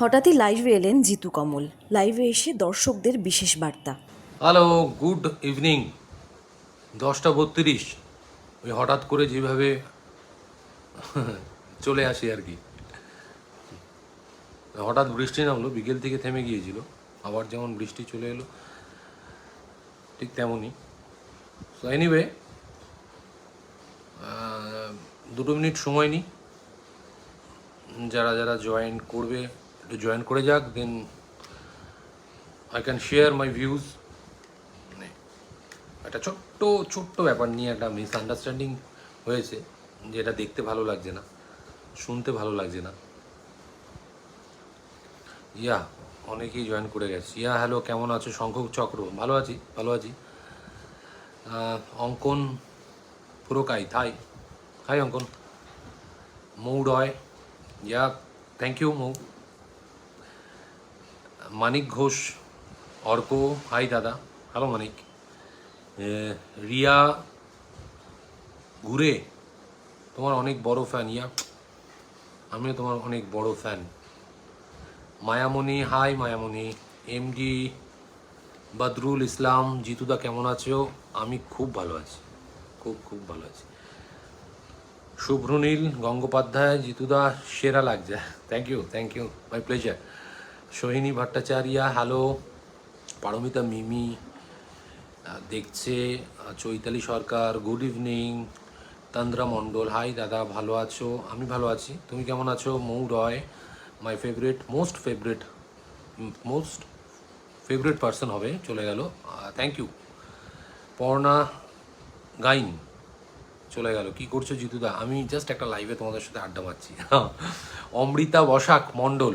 হঠাৎই লাইভে এলেন জিতু কমল। লাইভে এসে দর্শকদের বিশেষ বার্তা। হ্যালো গুড ইভিনিং দশটা বত্রিশ। ওই হঠাৎ করে যেভাবে চলে আসি আর কি। হঠাৎ বৃষ্টি নামলো, বিকেল থেকে থেমে গিয়েছিল। আবার যেমন বৃষ্টি চলে এলো, ঠিক তেমনই। এনিওয়ে দুটো মিনিট সময় নিই। যারা যারা জয়েন করবে জয়েন করে যাক then I can share my views একটা ছোট্ট ছোট্ট ব্যাপার নিয়ে একটা মিসআন্ডারস্ট্যান্ডিং হয়েছে, যেটা দেখতে ভালো লাগছে না, শুনতে ভালো লাগছে না। ইয়া, অনেকেই জয়েন করে গেছে। ইয়া হ্যালো কেমন আছো? শঙ্খ চক্র, ভালো আছি ভালো আছি। অঙ্কন পুরোকাই, থাই hi Ankan. Mou Roy yeah thank you Mou. Manik Ghosh, Arko, hi দাদা হ্যালো মানিক। রিয়া ঘুরে, তোমার অনেক বড় ফ্যান ইয়া। আমিও তোমার অনেক বড় fan Mayamoni hi Mayamoni. MD Badrul Islam, জিতুদা কেমন আছো? আমি খুব ভালো আছি। খুব খুব ভালো আছি। শুভ্রনীল গঙ্গোপাধ্যায়, জিতুদা, সেরা লাগছে। Thank you thank you my pleasure Sohini Bhattacharya, hello, Paramita Mimi দেখছে Chaitali Sarkar, good evening, Tandra Mondal, hi দাদা, ভালো আছো? আমি ভালো আছি। তুমি কেমন আছো? Mou Roy my favourite most favourite most favourite person হবে, চলে গেল। থ্যাংক ইউ পর্ণা গাইন, চলে গেল। কি করছ জিতুদা? আমি জাস্ট একটা লাইভে তোমাদের সাথে আড্ডা মারছি। অমৃতা বসাক মণ্ডল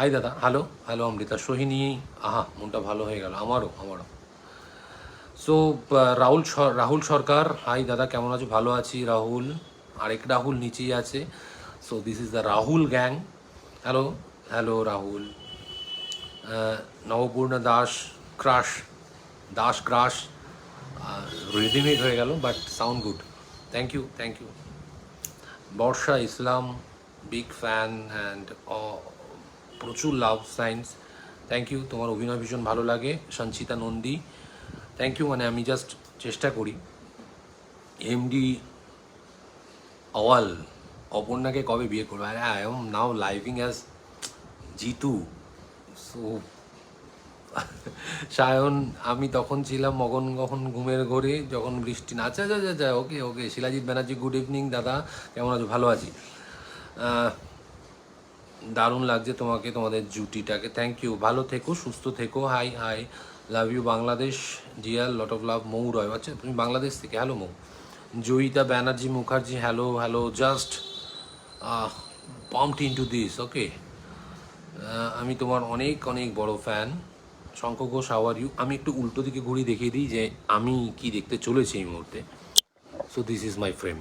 হাই দাদা, হ্যালো হ্যালো, অমৃতা। সোহিনী, আহা, মনটা ভালো হয়ে গেল। আমারও আমারও। সো রাহুল রাহুল সরকার, হাই দাদা, কেমন আছো? ভালো আছি, রাহুল। আরেক রাহুল নিচেই আছে। So this is the Rahul gang hello hello Rahul. Nabapurna Das crush Das crush রিদিমেড হয়ে গেল but sound good thank you thank you Barsha Islam big fan and প্রচুর লাভ সাইন্স থ্যাংক ইউ তোমার অভিনয় ভীষণ ভালো লাগে সঞ্চিতা নন্দী। থ্যাংক ইউ মানে আমি জাস্ট চেষ্টা করি। এমডি অওয়াল অপর্ণাকে কবে বিয়ে করব? আরে I am now living as Jitu. So Sayan আমি তখন ছিলাম মগন গখন ঘুমের ঘরে যখন বৃষ্টি না আচ্ছা আচ্ছা আচ্ছা, okay okay Shilajit Banerjee good evening দাদা কেমন আছো? ভালো আছি। দারুণ লাগছে তোমাকে, তোমাদের জুটিটাকে। থ্যাংক ইউ ভালো থেকো, সুস্থ থেকো। Hi hi love you Bangladesh Ziaul lot of love Mou Roy. আচ্ছা তুমি বাংলাদেশ থেকে। Hello Mou. Joyita Banerjee Mukherjee hello hello just pumped into this okay আমি তোমার অনেক অনেক বড় fan Shankha Ghosh our you আমি একটু উল্টো দিকে ঘুরি দেখিয়ে দিই যে আমি কি দেখতে চলেছি এই মুহূর্তে। So this is my frame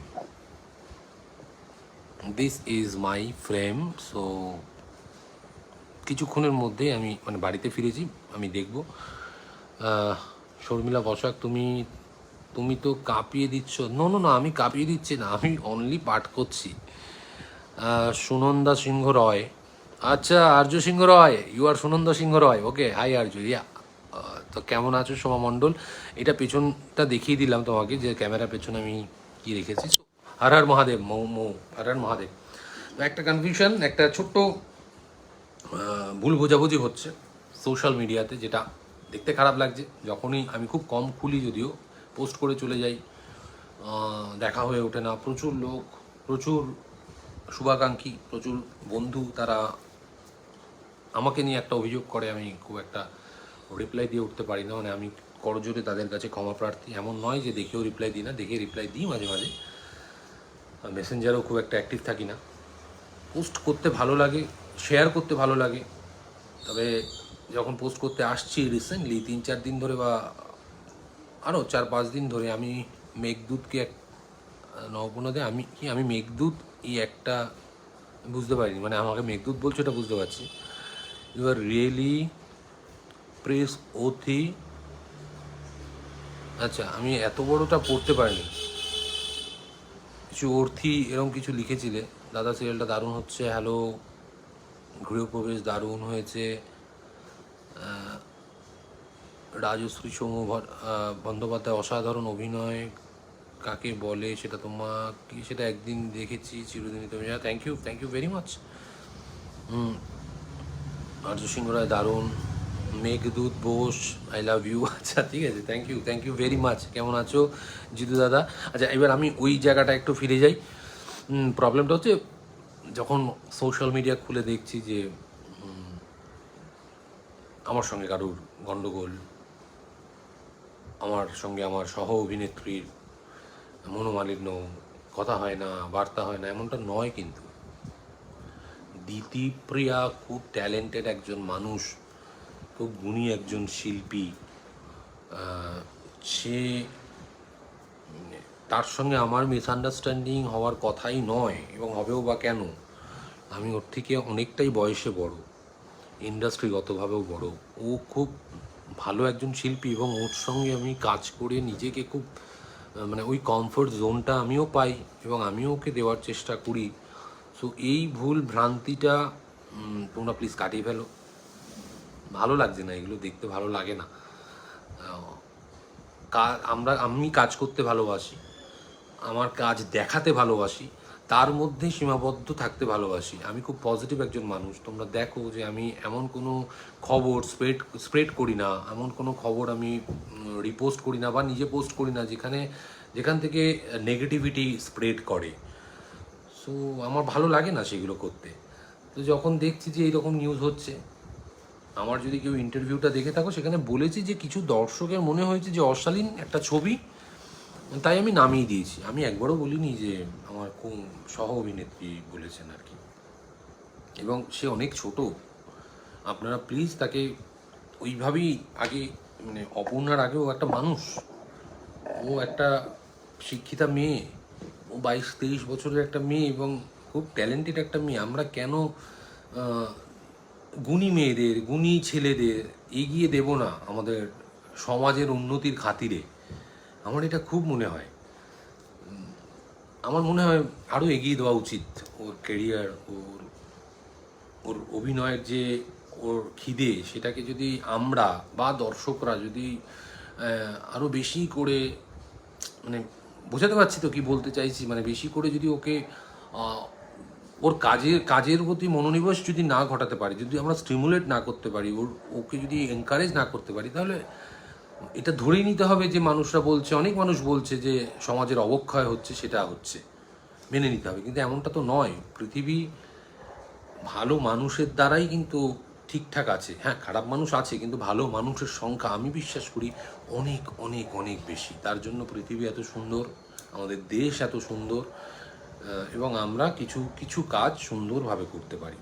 this is my frame so কিছুক্ষণের মধ্যে আমি মানে বাড়িতে ফিরেছি, আমি দেখব। শর্মিলা বসাক, তুমি তুমি তো কাঁপিয়ে দিচ্ছ। নো নো না আমি কাঁপিয়ে দিচ্ছি না, আমি অনলি পাঠ করছি। সুনন্দা সিংহ রয়। আচ্ছা Arya Singha Roy you are Sunanda Singha Roy okay hi Arya yeah তো কেমন আছো সোমা মণ্ডল? এটা পেছনটা দেখিয়ে দিলাম তোমাকে, যে ক্যামেরার পেছনে আমি কি রেখেছি। হর হর মহাদেব, মৌ মৌ, হর হর মহাদেব। একটা কনফিউশন একটা ছোট্ট ভুল বোঝাবুঝি হচ্ছে সোশ্যাল মিডিয়াতে যেটা দেখতে খারাপ লাগছে। যখনই আমি খুব কম খুলি যদিও পোস্ট করে চলে যাই দেখা হয়ে ওঠে না। প্রচুর লোক, প্রচুর শুভাকাঙ্ক্ষী, প্রচুর বন্ধু তারা আমাকে নিয়ে একটা অভিযোগ করে, আমি খুব একটা রিপ্লাই দিয়ে উঠতে পারি না। মানে আমি করজোরে তাদের কাছে ক্ষমা প্রার্থী। এমন নয় যে দেখেও রিপ্লাই দিই না, দেখে রিপ্লাই দিই মাঝে মাঝে। মেসেঞ্জারও খুব একটা অ্যাক্টিভ থাকি না। পোস্ট করতে ভালো লাগে শেয়ার করতে ভালো লাগে। তবে যখন পোস্ট করতে আসছি রিসেন্টলি তিন চার দিন ধরে বা আরও চার পাঁচ দিন ধরে আমি মেঘদূতকে এক নবপূর্ণতে আমি কি, আমি মেঘদূত এই একটা বুঝতে পারিনি। মানে আমাকে মেঘদূত বলছো এটা বুঝতে পারছি। ইউ আর রিয়েলি প্রেস ওথি আচ্ছা আমি এত বড়টা পড়তে পারিনি। অর্থি এরকম কিছু লিখেছিলে? দাদা সিরিয়ালটা দারুণ হচ্ছে হ্যালো গৃহপ্রবেশ দারুণ হয়েছে রাজশ্রী সৌম বন্দ্যোপাধ্যায় অসাধারণ অভিনয়, কাকে বলে সেটা তোমাকে, সেটা একদিন দেখেছি চিরদিনই তুমি thank you thank you very much hmm, Arya Singha Roy দারুণ। Meghdoot Bose I love you আচ্ছা ঠিক আছে thank you thank you very much কেমন আছো, জিতু দাদা? আচ্ছা এবার আমি ওই জায়গাটা একটু ফিরে যাই। প্রবলেমটা হচ্ছে, যখন সোশ্যাল মিডিয়া খুলে দেখছি যে আমার সঙ্গে কারুর গণ্ডগোল আমার সঙ্গে আমার সহ অভিনেত্রীর মনোমালিন্য, কথা হয় না, বার্তা হয় না, এমনটা নয় কিন্তু। দিতিপ্রিয়া খুব ট্যালেন্টেড একজন মানুষ। খুব গুণী একজন শিল্পী সে উম, তার সঙ্গে আমার মিসআন্ডারস্ট্যান্ডিং হওয়ার কথাই নয় এবং হবেও বা কেন আমি ওর থেকে অনেকটাই বয়সে বড় ইন্ডাস্ট্রিগতভাবেও বড়। ও খুব ভালো একজন শিল্পী এবং ওর সঙ্গে আমি কাজ করে নিজেকে খুব মানে ওই কমফোর্ট জোনটা আমিও পাই এবং আমিও ওকে দেওয়ার চেষ্টা করি। সো এই ভুল ভ্রান্তিটা তোমরা প্লিজ কাটিয়ে ফেলো। ভালো লাগছে না, এগুলো দেখতে ভালো লাগে না। আমরা, আমি কাজ করতে ভালোবাসি, আমার কাজ দেখাতে ভালোবাসি, তার মধ্যে সীমাবদ্ধ থাকতে ভালোবাসি। আমি খুব পজিটিভ একজন মানুষ, তোমরা দেখো যে আমি এমন কোনো খবর স্প্রেড স্প্রেড করি না, এমন কোনো খবর আমি রিপোস্ট করি না বা নিজে পোস্ট করি না যেখানে, যেখান থেকে নেগেটিভিটি স্প্রেড করে। সো আমার ভালো লাগে না সেগুলো করতে। তো যখন দেখছি যে এইরকম নিউজ হচ্ছে আমার যদি কেউ ইন্টারভিউটা দেখে থাকো, সেখানে বলেছি যে কিছু দর্শকের মনে হয়েছে যে অশালীন একটা ছবি, তাই আমি নামিয়ে দিয়েছি। আমি একবারও বলিনি যে আমার কোন সহ অভিনেত্রী বলেছেন আর কি। এবং সে অনেক ছোট। আপনারা প্লিজ তাকে ওইভাবেই আগে মানে অপর্ণার আগেও একটা মানুষ। ও একটা শিক্ষিতা মেয়ে। ও বাইশ তেইশ বছরের একটা মেয়ে এবং খুব ট্যালেন্টেড একটা মেয়ে। আমরা কেন গুণী মেয়েদের, গুণী ছেলেদের এগিয়ে দেব না আমাদের সমাজের উন্নতির খাতিরে। আমার এটা খুব মনে হয়। আমার মনে হয় আরও এগিয়ে দেওয়া উচিত ওর কেরিয়ার ওর ওর অভিনয়ের যে ওর খিদে, সেটাকে যদি আমরা বা দর্শকরা যদি আরও বেশি করে মানে বোঝাতে পারছি তো কি বলতে চাইছি? মানে বেশি করে যদি ওকে ওর কাজের কাজের প্রতি মনোনিবেশ যদি না ঘটাতে পারি, যদি আমরা স্টিমুলেট না করতে পারি, ওর, ওকে যদি এনকারেজ না করতে পারি, তাহলে এটা ধরেই নিতে হবে যে মানুষরা বলছে, অনেক মানুষ বলছে যে সমাজের অবক্ষয় হচ্ছে, সেটা হচ্ছে। মেনে নিতে হবে। কিন্তু এমনটা তো নয়। পৃথিবী ভালো মানুষের দ্বারাই কিন্তু ঠিকঠাক আছে। হ্যাঁ খারাপ মানুষ আছে, কিন্তু ভালো মানুষের সংখ্যা আমি বিশ্বাস করি অনেক অনেক অনেক বেশি। তার জন্য পৃথিবী এত সুন্দর, আমাদের দেশ এত সুন্দর। এবং আমরা কিছু কিছু কাজ সুন্দরভাবে করতে পারি।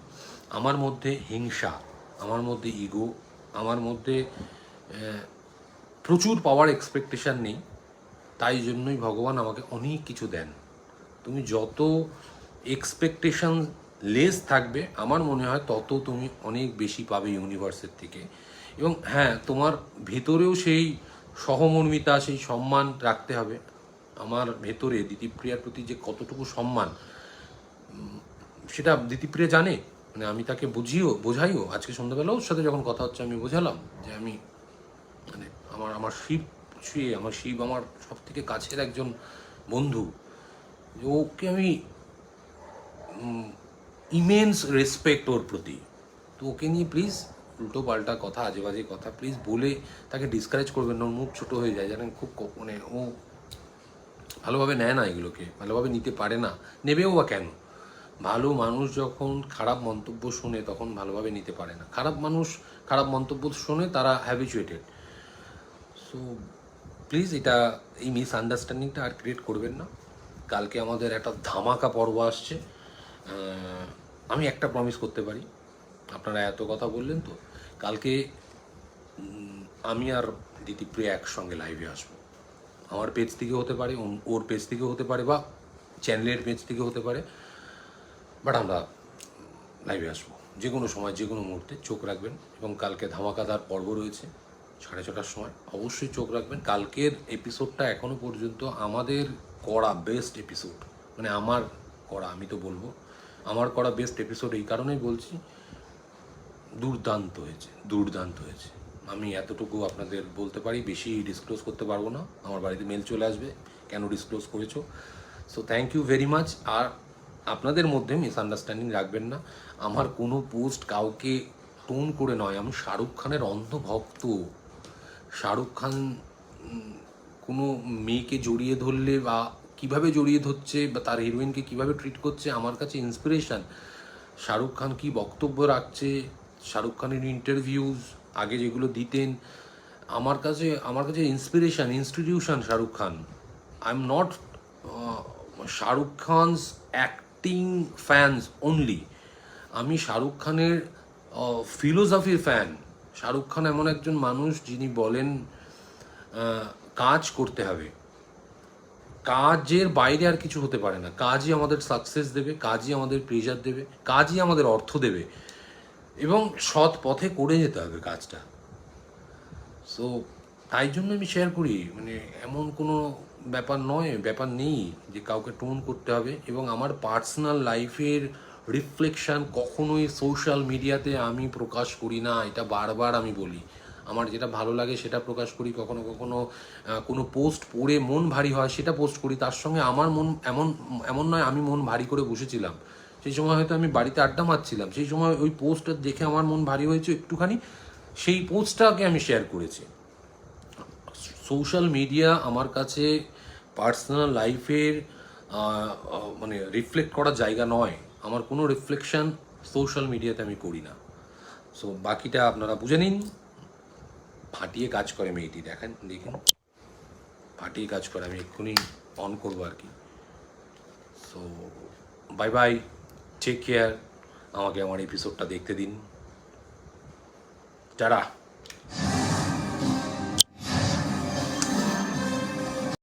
আমার মধ্যে হিংসা, আমার মধ্যে ইগো আমার মধ্যে প্রচুর পাওয়ার এক্সপেকটেশন নেই, তাই জন্যই ভগবান আমাকে অনেক কিছু দেন। তুমি যত এক্সপেকটেশন লেস থাকবে, আমার মনে হয় তত তুমি অনেক বেশি পাবে ইউনিভার্সের থেকে। এবং হ্যাঁ তোমার ভেতরেও সেই সহমর্মিতা, সেই সম্মান রাখতে হবে। আমার ভেতরে দিতিপ্রিয়ার প্রতি যে কতটুকু সম্মান সেটা দিতিপ্রিয়া জানে। মানে আমি তাকে বুঝিও, বোঝাইও। আজকে সন্ধ্যাবেলা ওর সাথে যখন কথা হচ্ছে, আমি বোঝালাম যে আমি মানে আমার আমার শিব ছুঁয়ে আমার শিব আমার সব থেকে কাছের একজন বন্ধু। ওকে আমি ইমেন্স রেসপেক্ট ওর প্রতি। তো ওকে নিয়ে প্লিজ উল্টো পাল্টা কথা আজে বাজে কথা প্লিজ বলে তাকে ডিসকারেজ করবেন ওর মুখ ছোটো হয়ে যায়, জানেন? খুব মানে ও ভালোভাবে নেয় না এগুলোকে, ভালোভাবে নিতে পারে না। নেবেও বা কেন? ভালো মানুষ যখন খারাপ মন্তব্য শোনে, তখন ভালোভাবে নিতে পারে না। খারাপ মানুষ খারাপ মন্তব্য শোনে, তারা হ্যাবিচুয়েটেড সো প্লিজ এটা, এই মিসআন্ডারস্ট্যান্ডিংটা আর ক্রিয়েট করবেন না। কালকে আমাদের একটা ধামাকা পর্ব আসছে। আমি একটা প্রমিস করতে পারি। আপনারা এত কথা বললেন তো। কালকে আমি আর দিদিপ্রিয়া একসঙ্গে লাইভে আসব। আমার পেজ থেকে হতে পারে ওর পেজ থেকে হতে পারে বা চ্যানেলের পেজ থেকে হতে পারে। বাট আমরা লাইভে আসব। যে কোনো সময়, যে কোনো মুহূর্তে চোখ রাখবেন এবং কালকে ধামাকাদার পর্ব রয়েছে সাড়ে ছটার সময়। অবশ্যই চোখ রাখবেন। কালকের এপিসোডটা এখনও পর্যন্ত আমাদের করা বেস্ট এপিসোড মানে আমার করা, আমি তো বলব, আমার করা বেস্ট এপিসোড এই কারণেই বলছি, দুর্দান্ত হয়েছে দুর্দান্ত হয়েছে। আমি এতটুকু আপনাদের বলতে পারি, বেশি ডিসক্লোজ করতে পারব না। আমার বাড়িতে মেল চলে আসবে, কেন ডিসক্লোজ করেছ? So thank you very much আর আপনাদের মধ্যে মিসআন্ডারস্ট্যান্ডিং রাখবেন না। আমার কোনো পোস্ট কাউকে টোন করে নয়। আমি শাহরুখ খানের অন্ধভক্ত। শাহরুখ খান কোনো মেয়েকে জড়িয়ে ধরলে বা কীভাবে জড়িয়ে ধরছে বা তার হিরোইনকে কীভাবে ট্রিট করছে, আমার কাছে ইন্সপিরেশান শাহরুখ খান কি বক্তব্য রাখছে? শাহরুখ খানের ইন্টারভিউজ আগে যেগুলো দিতেন, আমার কাছে আমার কাছে inspiration institution Shahrukh Khan. I am not Shahrukh Khan's acting fans only আমি শাহরুখ খানের ফিলোসফির ফ্যান শাহরুখ খান এমন একজন মানুষ যিনি বলেন কাজ করতে হবে। কাজের বাইরে আর কিছু হতে পারে না। কাজই আমাদের সাকসেস দেবে, কাজই আমাদের প্রেজার দেবে, কাজই আমাদের অর্থ দেবে। এবং সৎ পথে করে যেতে হবে কাজটা। সো তাই জন্য আমি শেয়ার করি মানে এমন কোনো ব্যাপার নয়, ব্যাপার নেই যে কাউকে টোন করতে হবে এবং আমার পার্সোনাল লাইফের রিফ্লেকশান কখনোই সোশ্যাল মিডিয়াতে আমি প্রকাশ করি না, এটা বারবার আমি বলি। আমার যেটা ভালো লাগে সেটা প্রকাশ করি, কখনো কখনো কোনো পোস্ট পড়ে মন ভারী হয় সেটা পোস্ট করি, তার সঙ্গে আমার মন এমন এমন নয় আমি মন ভারী করে বসেছিলাম। সেই সময় হয়তো আমি বাড়িতে আড্ডা মারছিলাম, সেই সময় ওই পোস্টটা দেখে আমার মন ভারী হয়েছে একটুখানি, সেই পোস্টটাকে আমি শেয়ার করেছি। সোশ্যাল মিডিয়া আমার কাছে পার্সোনাল লাইফের মানে রিফ্লেক্ট করার জায়গা নয়। আমার কোনো রিফ্লেকশন সোশ্যাল মিডিয়াতে আমি করি না। সো বাকিটা আপনারা বুঝে নিন। ফাটিয়ে কাজ করে মেয়েটি, দেখেন, দেখুন। ফাটিয়ে কাজ করে, আমি এক্ষুনি অন করব আর কি। So bye bye take care আমাকে আমার এপিসোডটা দেখতে দিন। টাটা।